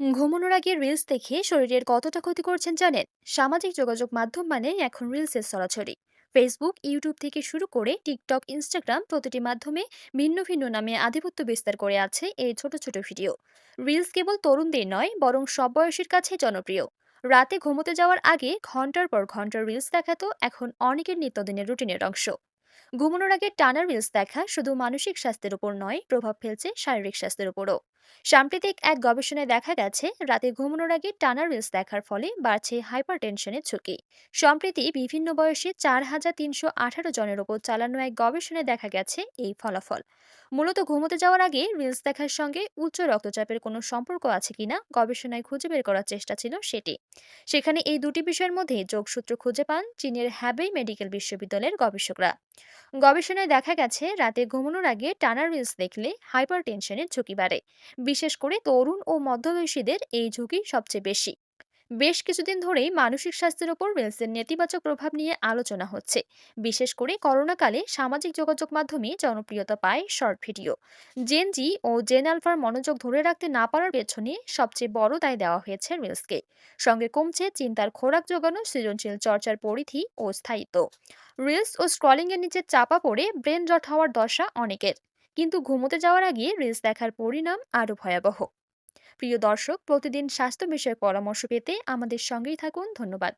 ঘুমানোর আগে রিলস দেখে শরীরের কতটা ক্ষতি করছেন জানেন? সামাজিক যোগাযোগ মাধ্যম মানে এখন রিলসের ছড়াছড়ি ফেসবুক ইউটিউব থেকে শুরু করে টিকটক ইনস্টাগ্রাম প্রতিটি মাধ্যমে ভিন্ন ভিন্ন নামে আধিপত্য বিস্তার করে আছে এই ছোট ছোট ভিডিও রিলস কেবল তরুণদের নয়, বরং সব বয়সের কাছে জনপ্রিয়। রাতে ঘুমোতে যাওয়ার আগে ঘণ্টার পর ঘণ্টা রিলস দেখা তো এখন অনেকের নিত্যদিনের রুটিনের অংশ। ঘুমানোর আগে টানার রিলস দেখা শুধু মানসিক স্বাস্থ্যের উপর নয়, প্রভাব ফেলছে শারীরিক স্বাস্থ্যের উপরও। সাম্প্রতিক এক গবেষণায় দেখা গেছে, রাতে ঘুমানোর আগে টানার রিলস দেখার ফলে বাড়ছে হাইপার টেনশনের ঝুঁকি। সম্প্রতি বিভিন্ন বয়সে চার হাজার তিনশো আঠারো জনের ওপর চালানো এক গবেষণায় দেখা গেছে এই ফলাফল। মূলত ঘুমোতে যাওয়ার আগে রিলস দেখার সঙ্গে উচ্চ রক্তচাপের কোনো সম্পর্ক আছে কিনা গবেষণায় খুঁজে বের করার চেষ্টা ছিল সেটি। সেখানে এই দুটি বিষয়ের মধ্যে যোগসূত্র খুঁজে পান চীনের হ্যাবেই মেডিকেল বিশ্ববিদ্যালয়ের গবেষকরা। গবেষণায় দেখা গেছে, রাতে ঘুমানোর আগে টানা রিলস দেখলে হাইপার টেনশনের ঝুঁকি বাড়ে। বিশেষ করে তরুণ ও মধ্যবয়সীদের এই ঝুঁকি সবচেয়ে বেশি। বেশ কিছুদিন ধরেই মানসিক স্বাস্থ্যের ওপর রিলসের নেতিবাচক প্রভাব নিয়ে আলোচনা হচ্ছে। বিশেষ করে করোনাকালে সামাজিক যোগাযোগ মাধ্যমে জনপ্রিয়তা পায় শর্ট ভিডিও। জেন জি ও জেন আলফার মনোযোগ ধরে রাখতে না পারার পেছনে সবচেয়ে বড় দায় দেওয়া হয়েছে রিলসকে সঙ্গে কমছে চিন্তার খোরাক যোগানো, সৃজনশীল চর্চার পরিধি ও স্থায়িত্ব। রিলস ও স্ক্রলিং এর নিচে চাপা পড়ে ব্রেন জট হওয়ার দশা অনেকের। কিন্তু ঘুমোতে যাওয়ার আগে রিলস দেখার পরিণাম আরও ভয়াবহ। প্রিয় দর্শক প্রতিদিন স্বাস্থ্য বিষয়ক পরামর্শ পেতে আমাদের সঙ্গেই থাকুন। ধন্যবাদ।